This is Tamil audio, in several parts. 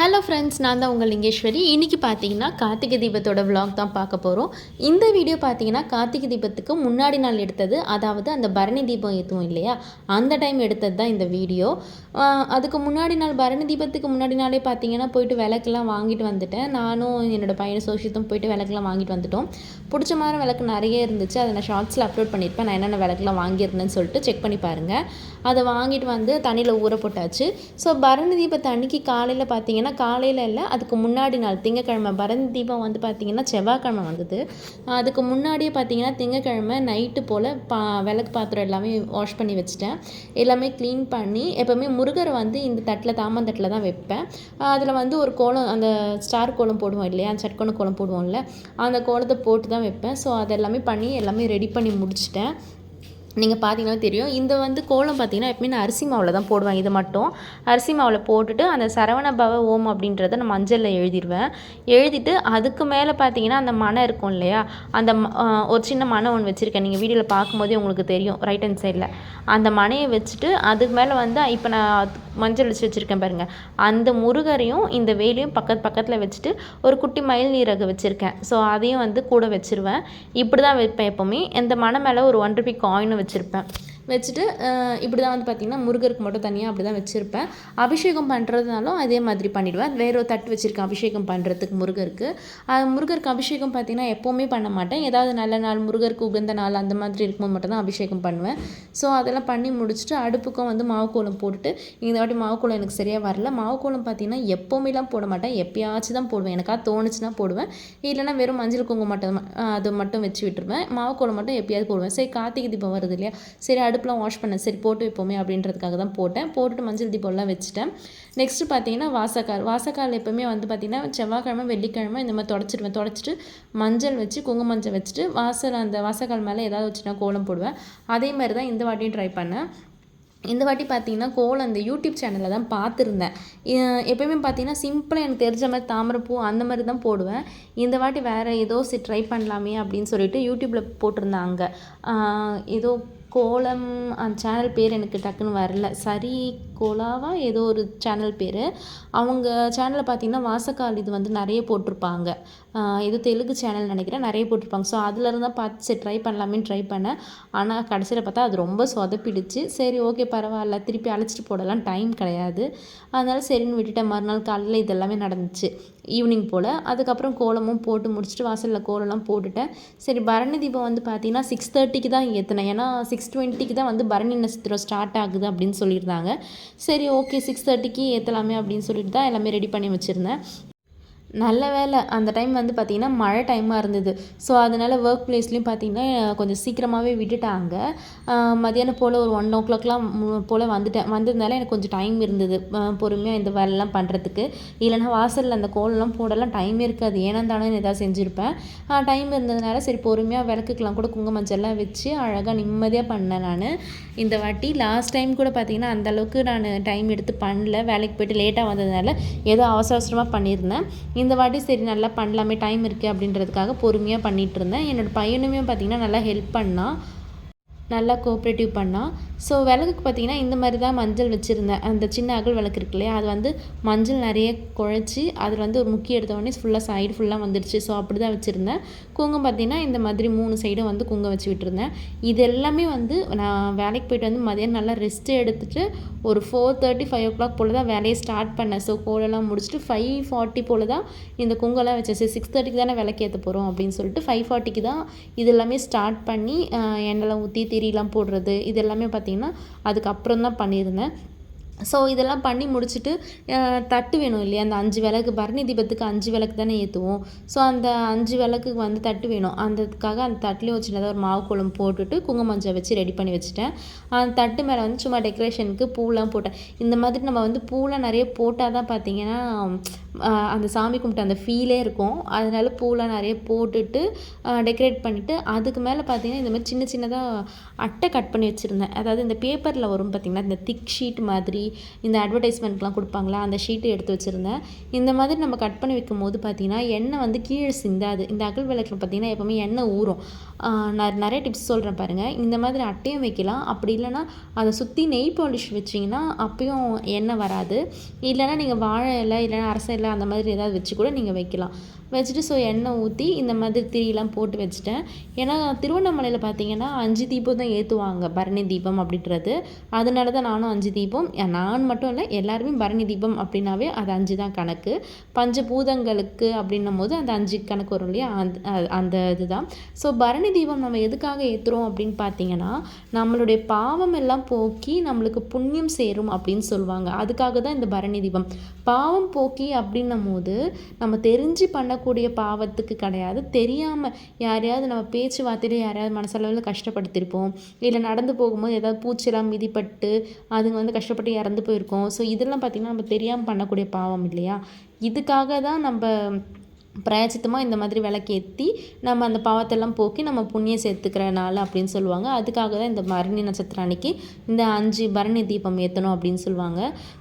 ஹலோ ஃப்ரெண்ட்ஸ் நான் தான் உங்கள் லிங்கேஸ்வரி. இன்றைக்கி பார்த்தீங்கன்னா கார்த்திகை தீபத்தோட விலாக் தான் பார்க்க போகிறோம் இந்த வீடியோ பார்த்தீங்கன்னா கார்த்திகை தீபத்துக்கு முன்னாடி நாள் எடுத்தது அதாவது அந்த பரணி தீபம் ஏற்றுவோம் இல்லையா? அந்த டைம் எடுத்தது தான் இந்த வீடியோ. அதுக்கு முன்னாடி நாள் பரணி தீபத்துக்கு முன்னாடி நாளே பார்த்தீங்கன்னா போயிட்டு விளக்கெல்லாம் வாங்கிட்டு வந்துட்டேன். நானும் என்னோடய பையன் சோஷியத்தும் போயிட்டு விளக்கெல்லாம் வாங்கிட்டு வந்துட்டோம். பிடிச்ச மாதிரி விளக்கு நிறைய இருந்துச்சு. அதை நான் ஷார்ட்ஸில் அப்லோட் பண்ணியிருப்பேன். நான் என்னென்ன விளக்குலாம் வாங்கியிருந்தேன்னு சொல்லிட்டு செக் பண்ணி பாருங்கள் அதை வாங்கிட்டு வந்து தண்ணியில் ஊற போட்டாச்சு. ஸோ பரணி தீபத்தை அன்னைக்கு காலையில் பார்த்தீங்கன்னா காலையில் இல்லை அதுக்கு முன்னாடி நாள் திங்கக்கிழமை பரந்த தீபம் வந்து பார்த்திங்கன்னா செவ்வாய்க்கிழமை வந்தது. அதுக்கு முன்னாடியே பார்த்தீங்கன்னா திங்கக்கிழமை நைட்டு போல் பா விளக்கு பாத்திரம் எல்லாமே வாஷ் பண்ணி வச்சுட்டேன். எல்லாமே க்ளீன் பண்ணி எப்போவுமே முருகரை வந்து இந்த தட்டில் தாமந்தட்டில் தான் வைப்பேன். அதில் வந்து ஒரு கோலம் அந்த ஸ்டார் கோலம் போடுவோம் இல்லையா அந்த சட்கோண கோலம் போடுவோம்ல அந்த கோலத்தை போட்டு தான் வைப்பேன். ஸோ அதெல்லாமே பண்ணி எல்லாமே ரெடி பண்ணி முடிச்சிட்டேன். நீங்கள் பார்த்தீங்கன்னா தெரியும். இந்த வந்து கோலம் பார்த்தீங்கன்னா எப்பவுமே நான் அரிசி மாவில் தான் போடுவேன். இது மட்டும். அரிசி மாவில் போட்டுட்டு அந்த சரவண பவ ஓம் அப்படின்றத நான் மஞ்சளில் எழுதிடுவேன் எழுதிட்டு அதுக்கு மேலே பார்த்தீங்கன்னா அந்த மனை இருக்கும் இல்லையா? அந்த ம- ஒரு சின்ன மனை ஒன்று வச்சுருக்கேன். நீங்கள் வீடியோவில் பார்க்கும்போதே உங்களுக்கு தெரியும். ரைட் ஹேண்ட் சைடில் அந்த மனையை வச்சுட்டு அதுக்கு மேலே வந்து இப்போ நான் மஞ்சள் வச்சு வச்சுருக்கேன் பாருங்கள் அந்த முருகரையும் இந்த வேலையும் பக்கத்து பக்கத்தில் வச்சுட்டு ஒரு குட்டி மயில் நீரகு வச்சுருக்கேன். ஸோ அதையும் வந்து கூட வச்சுருவேன். இப்படி தான் வைப்பேன் எப்போவுமே. இந்த மனை மேலே ஒரு ஒன் ருபி காயினும் வச்சுருப்பேன் வச்சுட்டு இப்படி தான் வந்து பார்த்திங்கன்னா முருகருக்கு மட்டும் தனியாக அப்படி தான் வச்சுருப்பேன். அபிஷேகம் பண்ணுறதுனாலும் அதே மாதிரி பண்ணிவிடுவேன் வேற ஒரு தட்டு வச்சுருக்கேன் அபிஷேகம் பண்ணுறதுக்கு முருகருக்கு. அது முருகருக்கு அபிஷேகம் பார்த்திங்கன்னா எப்போவுமே பண்ண மாட்டேன். ஏதாவது நல்ல நாள் முருகருக்கு உகந்த நாள் அந்த மாதிரி இருக்கும்போது மட்டும் தான் அபிஷேகம் பண்ணுவேன். ஸோ அதெல்லாம் பண்ணி முடிச்சுட்டு அடுப்புக்கும் வந்து மாவு கோலம் போட்டுட்டு இந்த வாட்டி மாவு கோலம் எனக்கு சரியாக வரல. மாவு கோலம் பார்த்தீங்கன்னா எப்போவுமேலாம் போட மாட்டேன். எப்பயாச்சும் தான் போடுவேன். எனக்கா தோணுச்சுன்னா போடுவேன். இல்லைன்னா வெறும் மஞ்சள் குங்குமம் மட்டும் அது மட்டும் வச்சு விட்டுருவேன். மாவு கோலம் மட்டும் எப்பயாவது போடுவேன். சரி கார்த்திகை தீபம் வருது இல்லையா? சரி அடுப்பெலாம் வாஷ் பண்ணேன் சரி போட்டு வைப்போமே அப்படின்றதுக்காக தான் போட்டேன். போட்டுட்டு மஞ்சள் தீபம்லாம் வச்சுட்டேன். நெக்ஸ்ட்டு பார்த்தீங்கன்னா வாசக்கால். வாசக்கால் எப்போவுமே வந்து பார்த்தீங்கன்னா செவ்வாய்க்கிழமை வெள்ளிக்கிழமை இந்த மாதிரி தொடச்சிடுவேன் தொடச்சிட்டு மஞ்சள் வச்சு குங்கு மஞ்சள் வச்சுட்டு வாசல் அந்த வாசக்கால் மேலே ஏதாவது வச்சுனா கோலம் போடுவேன். அதே மாதிரி தான் இந்த வாட்டியும் ட்ரை பண்ணேன். இந்த வாட்டி பார்த்தீங்கன்னா கோலம் அந்த யூடியூப் சேனலில் தான் பார்த்துருந்தேன். எப்போயுமே எப்பயுமே பார்த்தீங்கன்னா சிம்பிளாக எனக்கு தெரிஞ்ச மாதிரி தாமரைப்பூ அந்த மாதிரி தான் போடுவேன். இந்த வாட்டி வேறு ஏதோ சரி ட்ரை பண்ணலாமே அப்படின்னு சொல்லிட்டு யூடியூப்பில் போட்டிருந்தாங்க. ஏதோ கோலம் அந்த சேனல் பேர் எனக்கு டக்குன்னு வரல. சரி கோலாவா ஏதோ ஒரு சேனல் பேர். அவங்க சேனலில் பார்த்தீங்கன்னா வாசக்கால் இது வந்து நிறைய போட்டிருப்பாங்க. ஏதோ தெலுங்கு சேனல் நினைக்கிறேன். நிறைய போட்டிருப்பாங்க. ஸோ அதில் இருந்தால் பார்த்து சரி ட்ரை பண்ணலாமே ட்ரை பண்ணேன். ஆனால் கடைசியில் பார்த்தா அது ரொம்ப சொதப்பிடுச்சு. சரி ஓகே பரவாயில்ல. திருப்பி அழைச்சிட்டு போடலாம். டைம் கிடையாது. அதனால் சரின்னு விட்டுட்டேன். மறுநாள் காலையில் இதெல்லாமே நடந்துச்சு. ஈவினிங் போல். அதுக்கப்புறம் கோலமும் போட்டு முடிச்சுட்டு வாசலில் கோலம்லாம் போட்டுட்டேன். சரி பரணி தீபம் வந்து பார்த்தீங்கன்னா சிக்ஸ் தேர்ட்டிக்கு தான் ஏற்றினேன் ஏன்னா சிக்ஸ் டுவெண்ட்டிக்கு தான் வந்து பரணி நட்சத்திரம் ஸ்டார்ட் ஆகுது அப்படின்னு சொல்லியிருந்தாங்க. சரி ஓகே சிக்ஸ் தேர்ட்டிக்கு ஏற்றலாமே அப்படின்னு சொல்லிட்டு தான் எல்லாமே ரெடி பண்ணி வச்சுருந்தேன். நல்ல வேலை. அந்த டைம் வந்து பார்த்திங்கன்னா மழை டைமாக இருந்தது. ஸோ அதனால் ஒர்க் பிளேஸ்லேயும் பார்த்திங்கன்னா கொஞ்சம் சீக்கிரமாகவே விட்டுட்டாங்க. மதியானம் போல் ஒரு ஒன் ஓ கிளாக்லாம் போல் வந்துட்டேன். வந்ததுனால எனக்கு கொஞ்சம் டைம் இருந்தது. பொறுமையாக இந்த வேலைலாம் பண்ணுறதுக்கு இல்லைன்னா வாசலில் அந்த கோலம்லாம் போடலாம் டைம் இருக்காது. ஏன்னா தானே ஏதாவது செஞ்சுருப்பேன். டைம் இருந்ததுனால சரி பொறுமையாக விளக்குக்கெலாம் கூட குங்கும மஞ்சள்லாம் வச்சு அழகாக நிம்மதியாக பண்ணேன் நான். இந்த வாட்டி லாஸ்ட் டைம் கூட பார்த்திங்கன்னா அந்தளவுக்கு நான் டைம் எடுத்து பண்ணல. வேலைக்கு போய்ட்டு லேட்டாக வந்ததுனால ஏதோ அவசர அவசரமாக பண்ணியிருந்தேன். இந்த வாட்டி சரி நல்லா பண்ணலாமே டைம் இருக்குது அப்படின்றதுக்காக பொறுமையாக பண்ணிகிட்டு இருந்தேன். என்னோட பையனுமே பார்த்திங்கன்னா நல்லா ஹெல்ப் பண்ணான். நல்லா கோஆப்ரேட்டிவ் பண்ணால் ஸோ விளக்குக்கு பார்த்தீங்கன்னா இந்த மாதிரி தான் மஞ்சள் வச்சுருந்தேன். அந்த சின்ன அகல் விளக்கு இருக்கு இல்லையா? அது வந்து மஞ்சள் நிறைய குழச்சி அதில் வந்து ஒரு முக்கிய எடுத்த உடனே ஃபுல்லாக சைடு ஃபுல்லாக வந்துடுச்சு ஸோ அப்படி தான் வச்சுருந்தேன். குங்கம் பார்த்திங்கன்னா இந்த மாதிரி மூணு சைடும் வந்து குங்கம் வச்சு விட்டுருந்தேன். இது எல்லாமே வந்து நான் வேலைக்கு போயிட்டு வந்து மதியானம் நல்லா ரெஸ்ட் எடுத்துகிட்டு ஒரு four thirty five o'clock போல் தான் வேலையை ஸ்டார்ட் பண்ணேன். ஸோ கோலெல்லாம் முடிச்சுட்டு ஃபைவ் ஃபார்ட்டி போல் தான் இந்த குங்கெல்லாம் வச்சேன். சரி சிக்ஸ் தேர்ட்டிக்கு தானே விளக்கேற்ற போகிறோம் அப்படின்னு சொல்லிட்டு ஃபைவ் ஃபார்ட்டிக்கு தான் இது எல்லாமே ஸ்டார்ட் பண்ணி ஆஹ், எண்ணெய்லாம் ஊற்றி திரிலாம் போடுறது இது எல்லாமே பார்த்திங்கன்னா அதுக்கப்புறம் தான் பண்ணியிருந்தேன். ஸோ இதெல்லாம் பண்ணி முடிச்சுட்டு தட்டு வேணும் இல்லையா? அந்த அஞ்சு விளக்கு பரணி தீபத்துக்கு அஞ்சு விளக்கு தானே ஏற்றுவோம் ஸோ அந்த அஞ்சு விளக்குக்கு வந்து தட்டு வேணும். அந்ததுக்காக அந்த தட்டுலேயும் ஒரு சின்னதாக ஒரு மாவு குழம்பு போட்டுட்டு குங்குமஞ்சை வச்சு ரெடி பண்ணி வச்சுட்டேன். அந்த தட்டு மேலே வந்து சும்மா டெக்கரேஷனுக்கு பூலாம் போட்டேன். இந்த மாதிரி நம்ம வந்து பூலாம் நிறைய போட்டால் தான் பார்த்தீங்கன்னா அந்த சாமி கும்பிட்ட அந்த ஃபீலே இருக்கும். அதனால பூலாம் நிறைய போட்டுட்டு டெக்கரேட் பண்ணிவிட்டு அதுக்கு மேலே பார்த்தீங்கன்னா இந்த மாதிரி சின்ன சின்னதாக அட்டை கட் பண்ணி வச்சுருந்தேன். அதாவது இந்த பேப்பரில் வரும் பார்த்திங்கன்னா இந்த திக் ஷீட் மாதிரி இந்த அட்வர்டைஸ்மெண்ட்லாம் கொடுப்பாங்களா? அந்த ஷீட்டு எடுத்து வச்சுருந்தேன். இந்த மாதிரி நம்ம கட் பண்ணி வைக்கும் போது பார்த்திங்கன்னா எண்ணெய் வந்து கீழே சிந்தாது. இந்த அகல் விளக்கில் பார்த்திங்கன்னா எப்போவுமே எண்ணெய் ஊறும். நான் நிறைய டிப்ஸ் சொல்கிறேன் பாருங்கள் இந்த மாதிரி அட்டையும் வைக்கலாம். அப்படி இல்லைன்னா அதை சுற்றி நெய் பாலிஷ் வச்சிங்கன்னா அப்பயும் எண்ணெய் வராது. இல்லைன்னா நீங்கள் வாழை இலை இல்லைன்னா அரச இலை அந்த மாதிரி ஏதாவது வச்சு கூட நீங்கள் வைக்கலாம். வச்சுட்டு ஸோ எண்ணெய் ஊற்றி இந்த மாதிரி திரியெலாம் போட்டு வச்சுட்டேன். ஏன்னா திருவண்ணாமலையில் பார்த்தீங்கன்னா அஞ்சு தீபம் தான் ஏற்றுவாங்க பரணி தீபம் அப்படின்றது. அதனால தான் நானும் அஞ்சு தீபம் நான் மட்டும் இல்லை எல்லாருமே பரணி தீபம் அப்படின்னாவே அது அஞ்சு தான் கணக்கு. பஞ்சபூதங்களுக்கு அப்படின்னும் போது அந்த அஞ்சு கணக்கு வரும் இல்லையா? அந்த அந்த இதுதான். ஸோ பரணி தீபம் நம்ம எதுக்காக ஏற்றுறோம் அப்படின்னு பார்த்தீங்கன்னா நம்மளுடைய பாவம் எல்லாம் போக்கி நம்மளுக்கு புண்ணியம் சேரும் அப்படின்னு சொல்லுவாங்க. அதுக்காக தான் இந்த பரணி தீபம். பாவம் போக்கி அப்படின்னும் போது நம்ம தெரிஞ்சு பண்ணக்கூடிய பாவத்துக்கு கிடையாது. தெரியாமல் யாரையாவது நம்ம பேச்சுவார்த்தையில யாரையாவது மனசளவில் கஷ்டப்படுத்திருப்போம். இல்லை நடந்து போகும்போது ஏதாவது பூச்சிலாம் மிதிப்பட்டு அதுங்க வந்து கஷ்டப்பட்டு யாராவது கடந்து போயிருக்கோம். ஸோ இதெல்லாம் பார்த்திங்கன்னா நம்ம தெரியாமல் பண்ணக்கூடிய பாவம் இல்லையா? இதுக்காக தான் நம்ம பிராயச்சித்தமாக இந்த மாதிரி விளக்கேற்றி நம்ம அந்த பாவத்தெல்லாம் போக்கி நம்ம புண்ணியம் சேர்த்துக்கிற நாள் அப்படின்னு சொல்லுவாங்க. அதுக்காக தான் இந்த பரணி நட்சத்திரம் அன்னைக்கு இந்த அஞ்சு பரணி தீபம் ஏற்றணும் அப்படின்னு சொல்லுவாங்க.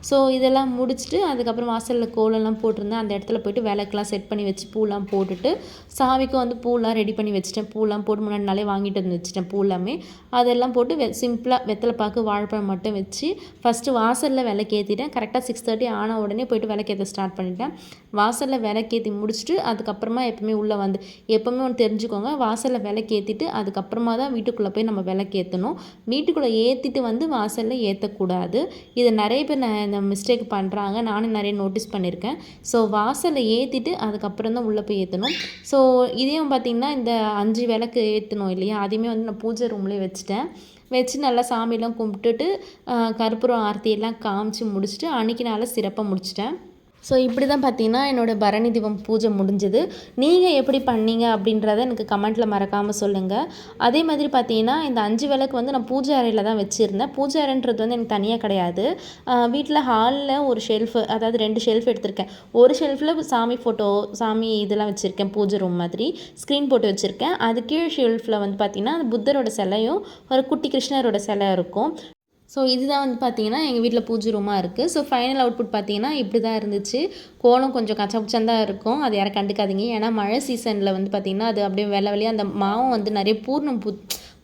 ஸோ இதெல்லாம் முடிச்சுட்டு அதுக்கப்புறம் வாசலில் கோலெல்லாம் போட்டிருந்தேன். அந்த இடத்துல போய்ட்டு விளக்கெலாம் செட் பண்ணி வச்சு பூலாம் போட்டுட்டு சாமிக்கும் வந்து பூலாம் ரெடி பண்ணி வச்சுட்டேன். பூலாம் போட்டு முன்னாடி நாளே வாங்கிட்டு வந்து வச்சுட்டேன் பூ எல்லாமே அதெல்லாம் போட்டு வெ சிம்பிளாக வெத்தலை பாக்கு வாழைப்பழம் மட்டும் வச்சு ஃபஸ்ட்டு வாசலில் விளக்கேற்றிட்டேன் கரெக்டாக சிக்ஸ் தேர்ட்டி ஆன உடனே போய்ட்டு விளக்கேற்ற ஸ்டார்ட் பண்ணிட்டேன். வாசலில் விளக்கேற்றி முடிச்சுட்டு அதுக்கப்புறமா எப்பவுமே உள்ளே வந்து எப்போவுமே ஒன்று தெரிஞ்சுக்கோங்க. வாசலில் விளக்கேற்றிட்டு அதுக்கப்புறமா தான் வீட்டுக்குள்ளே போய் நம்ம விளக்கேற்றணும் வீட்டுக்குள்ளே ஏற்றிட்டு வந்து வாசலில் ஏற்றக்கூடாது இதை நிறைய பேர் நான் இந்த மிஸ்டேக் பண்ணுறாங்க நானும் நிறைய நோட்டீஸ் பண்ணியிருக்கேன் ஸோ வாசலில் ஏற்றிட்டு அதுக்கப்புறம் தான் உள்ளே போய் ஏற்றணும் ஸோ இதையும் பார்த்திங்கன்னா இந்த அஞ்சு விளக்கு ஏற்றணும் இல்லையா? அதையுமே வந்து நான் பூஜை ரூம்லேயே வச்சுட்டேன். வச்சு நல்லா சாமியெல்லாம் கும்பிட்டுட்டு கற்பூரம் ஆர்த்தியெல்லாம் காமிச்சு முடிச்சுட்டு அன்றைக்கி நாளில் சிறப்பாக முடிச்சிட்டேன். ஸோ இப்படி தான் பார்த்தீங்கன்னா என்னோடய பரணி தீபம் பூஜை முடிஞ்சுது. நீங்கள் எப்படி பண்ணீங்க அப்படின்றத எனக்கு கமெண்ட்டில் மறக்காமல் சொல்லுங்கள் அதே மாதிரி பார்த்தீங்கன்னா இந்த அஞ்சு விளக்கு வந்து நான் பூஜை அறையில் தான் வச்சுருந்தேன். பூஜை அறைன்றது வந்து எனக்கு தனியாக கிடையாது. வீட்டில் ஹாலில் ஒரு ஷெல்ஃபு அதாவது ரெண்டு ஷெல்ஃப் எடுத்திருக்கேன். ஒரு ஷெல்ஃபில் சாமி ஃபோட்டோ சாமி இதெல்லாம் வச்சுருக்கேன் பூஜை ரூம் மாதிரி. ஸ்க்ரீன் போட்டு வச்சுருக்கேன். அது கீழ் ஷெல்ஃபில் வந்து பார்த்திங்கன்னா புத்தரோட சிலையும் ஒரு குட்டி கிருஷ்ணரோட சிலை இருக்கும். ஸோ இதுதான் வந்து பார்த்தீங்கன்னா எங்கள் வீட்டில் பூஜை ரூமாக இருக்குது ஸோ ஃபைனல் அவுட்புட் பார்த்தீங்கன்னா இப்படி தான் இருந்துச்சு. கோலம் கொஞ்சம் கச்சா இருக்கும். அது யாரும் கண்டுக்காதீங்க. ஏன்னா மழை சீசனில் வந்து பார்த்திங்கன்னா அது அப்படியே வெள்ளை வெளியே அந்த மாவும் வந்து நிறைய பூர்ணம் பூ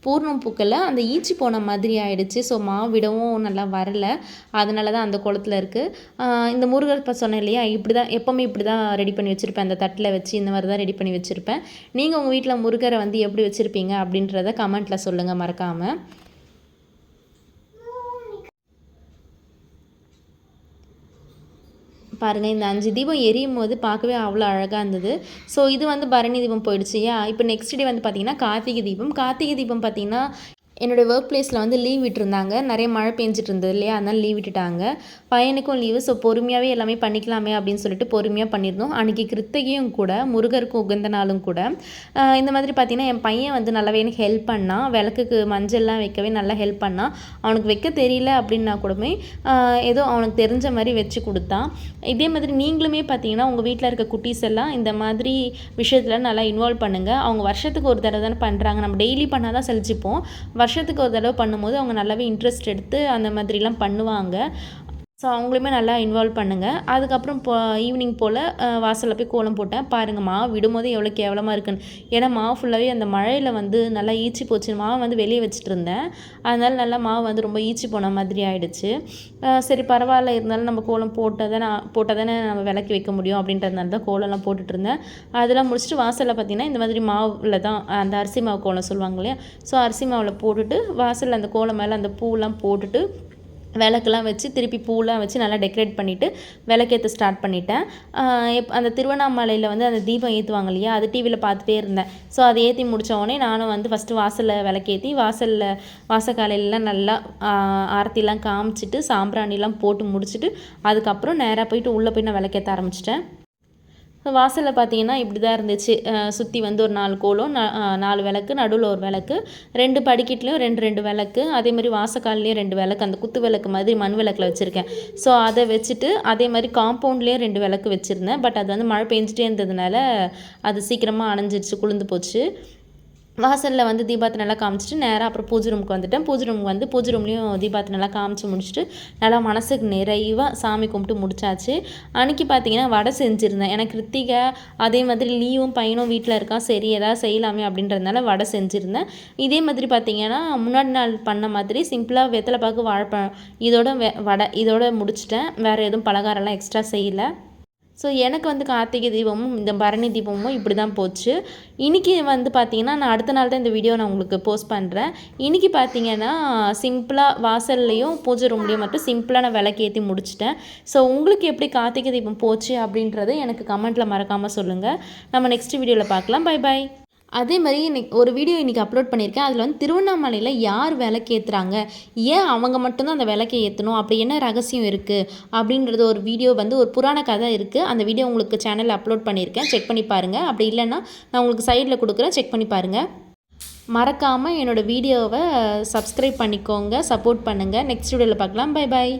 பூர்ணம் பூக்கல அந்த ஈச்சி போன மாதிரி ஆயிடுச்சு. ஸோ மாவு விடவும் நல்லா வரல. அதனால தான் அந்த குளத்தில் இருக்குது இந்த முருகர் இப்போ சொன்னேன் இல்லையா? இப்படி தான் எப்போவுமே இப்படி தான் ரெடி பண்ணி வச்சுருப்பேன். அந்த தட்டில் வச்சு இந்த மாதிரி தான் ரெடி பண்ணி வச்சுருப்பேன். நீங்கள் உங்கள் வீட்டில் முருகரை வந்து எப்படி வச்சுருப்பீங்க அப்படின்றத கமெண்ட்டில் சொல்லுங்கள் மறக்காமல் பாருங்கள் இந்த அஞ்சு தீபம் எரியும் போது பார்க்கவே அவ்வளோ அழகாக இருந்தது. ஸோ இது வந்து பரணி தீபம் போயிடுச்சு இப்போ நெக்ஸ்ட் டே வந்து பார்த்திங்கன்னா கார்த்திகை தீபம். கார்த்திகை தீபம் பார்த்திங்கன்னா என்னுடைய ஒர்க் பிளேஸில் வந்து லீவ் விட்டுருந்தாங்க. நிறைய மழை பெஞ்சிட்டு இருந்தது இல்லையா? அதனால் லீவ் விட்டுட்டாங்க. பையனுக்கும் லீவு ஸோ பொறுமையாகவே எல்லாமே பண்ணிக்கலாமே அப்படின்னு சொல்லிட்டு பொறுமையாக பண்ணியிருந்தோம். அன்றைக்கி கிருத்திகையும் கூட முருகருக்கும் உகந்த நாளும் கூட. இந்த மாதிரி பார்த்திங்கன்னா என் பையன் வந்து நல்லாவே எனக்கு ஹெல்ப் பண்ணான் விளக்குக்கு மஞ்சள்லாம் வைக்கவே நல்லா ஹெல்ப் பண்ணான் அவனுக்கு வைக்க தெரியல அப்படின்னா கூடமே ஏதோ அவனுக்கு தெரிஞ்ச மாதிரி வச்சு கொடுத்தான். இதே மாதிரி நீங்களுமே பார்த்தீங்கன்னா உங்கள் வீட்டில் இருக்க குட்டீஸ் எல்லாம் இந்த மாதிரி விஷயத்தில் நல்லா இன்வால்வ் பண்ணுங்கள் அவங்க வருஷத்துக்கு ஒரு தடவை தானே பண்ணுறாங்க நம்ம டெய்லி பண்ணால் தான் செலுச்சிப்போம் வருஷத்துக்கு ஒரு தடவை பண்ணும்போது அவங்க நல்லாவே இன்ட்ரெஸ்ட் எடுத்து அந்த மாதிரிலாம் பண்ணுவாங்க. ஸோ அவங்களுமே நல்லா இன்வால்வ் பண்ணுங்கள் அதுக்கப்புறம் இப்போ ஈவினிங் போல் வாசலில் போய் கோலம் போட்டேன். பாருங்கள் மாவு விடும்போது எவ்வளோ கேவலமாக இருக்குன்னு. ஏன்னா மாவு ஃபுல்லாகவே அந்த மழையில் வந்து நல்லா ஈச்சி போச்சு. மாவு வந்து வெளியே வச்சுட்டு இருந்தேன். அதனால் நல்லா மாவு வந்து ரொம்ப ஈச்சி போன மாதிரி ஆகிடுச்சு சரி பரவாயில்ல. இருந்தாலும் நம்ம கோலம் போட்டால் தானே போட்டால் தானே நம்ம விளக்கி வைக்க முடியும் அப்படின்றதுனால தான் கோலம்லாம் போட்டுட்டு இருந்தேன். அதெல்லாம் முடிச்சுட்டு வாசலில் பார்த்திங்கன்னா இந்த மாதிரி மாவில் தான் அந்த அரிசி மாவு கோலம் சொல்லுவாங்க இல்லையா? ஸோ அரிசி மாவில் போட்டுட்டு வாசலில் அந்த கோலம் மேலே அந்த பூலாம் போட்டுட்டு விளக்குலாம் வச்சு திருப்பி பூலாம் வச்சு நல்லா டெக்கரேட் பண்ணிவிட்டு விளக்கேற்ற ஸ்டார்ட் பண்ணிட்டேன். எப் அந்த திருவண்ணாமலையில் வந்து அந்த தீபம் ஏற்றுவாங்க இல்லையா அது டிவியில் பார்த்துட்டே இருந்தேன். ஸோ அதை ஏற்றி முடித்தவொடனே நானும் வந்து ஃபஸ்ட்டு வாசலில் விளக்கேற்றி வாசலில் வாசக்காலையிலலாம் நல்லா ஆரத்திலாம் காமிச்சிட்டு சாம்பிராணிலாம் போட்டு முடிச்சுட்டு அதுக்கப்புறம் நேராக போயிட்டு உள்ளே போய் நான் விளக்கேற்ற ஆரம்பிச்சிட்டேன். வாசலில் பார்த்தீங்கன்னா இப்படி தான் இருந்துச்சு சுற்றி வந்து ஒரு நாலு கோலம் நாலு விளக்கு நடுவில் ஒரு விளக்கு ரெண்டு படிக்கட்லேயும் ரெண்டு ரெண்டு விளக்கு அதே மாதிரி வாசக்கால்லேயும் ரெண்டு விளக்கு அந்த குத்து விளக்கு மாதிரி மண் விளக்கில் வச்சுருக்கேன். ஸோ அதை வச்சுட்டு அதே மாதிரி காம்பவுண்ட்லேயும் ரெண்டு விளக்கு வச்சுருந்தேன். பட் அது வந்து மழை பெஞ்சிட்டே இருந்ததுனால அது சீக்கிரமாக அணைஞ்சிருச்சு குளிர்ந்து போச்சு. வாசலில் வந்து தீபாவளி நல்லா காமிச்சிட்டு நேராக அப்புறம் பூஜை ரூமுக்கு வந்துட்டேன். பூஜை ரூமுக்கு வந்து பூஜை ரூம்லேயும் தீபாவளி நல்லா காமிச்சு முடிச்சுட்டு நல்லா மனசுக்கு நிறைவாக சாமி கும்பிட்டு முடிச்சாச்சு. அன்றைக்கி பார்த்தீங்கன்னா வடை செஞ்சுருந்தேன். ஏன்னா கிருத்திகை அதே மாதிரி லீவும் பையனும் வீட்டில் இருக்கான். சரி எதாவது செய்யலாமே அப்படின்றதுனால வடை செஞ்சுருந்தேன். இதே மாதிரி பார்த்தீங்கன்னா முன்னாடி நாள் பண்ண மாதிரி சிம்பிளாக வெத்தலை பாக்கு வாழைப்பழம் இதோட வடை இதோட முடிச்சிட்டேன். வேறு எதுவும் பலகாரம்லாம் எக்ஸ்ட்ரா செய்யலை. ஸோ எனக்கு வந்து கார்த்திகை தீபமும் இந்த பரணி தீபமும் இப்படி தான் போச்சு. இன்றைக்கி வந்து பார்த்திங்கன்னா நான் அடுத்த நாள் தான் இந்த வீடியோ நான் உங்களுக்கு போஸ்ட் பண்ணுறேன் இன்றைக்கி பார்த்தீங்கன்னா சிம்பிளாக வாசல்லையும் பூஜை ரூம்லேயும் மட்டும் சிம்பிளாக நான் விளக்கேற்றி முடிச்சிட்டேன். ஸோ உங்களுக்கு எப்படி கார்த்திகை தீபம் போச்சு அப்படின்றத எனக்கு கமெண்ட்டில் மறக்காமல் சொல்லுங்கள் நம்ம நெக்ஸ்ட் வீடியோவில் பார்க்கலாம். பை பை அதே மாதிரி இன்னைக்கு ஒரு வீடியோ இன்றைக்கி அப்லோட் பண்ணியிருக்கேன். அதில் வந்து திருவண்ணாமலையில் யார் விளக்கேற்றுறாங்க ஏன் அவங்க மட்டும்தான் அந்த விளக்கை ஏற்றணும் அப்படி என்ன ரகசியம் இருக்குது அப்படின்றது ஒரு வீடியோ வந்து ஒரு புராண கதை இருக்குது அந்த வீடியோ உங்களுக்கு சேனலில் அப்லோட் பண்ணியிருக்கேன். செக் பண்ணி பாருங்கள் அப்படி இல்லைன்னா நான் உங்களுக்கு சைடில் கொடுக்குறேன். செக் பண்ணி பாருங்கள் மறக்காமல் என்னோடய வீடியோவை சப்ஸ்கிரைப் பண்ணிக்கோங்க. சப்போர்ட் பண்ணுங்கள் நெக்ஸ்ட் வீடியோவில் பார்க்கலாம். Bye bye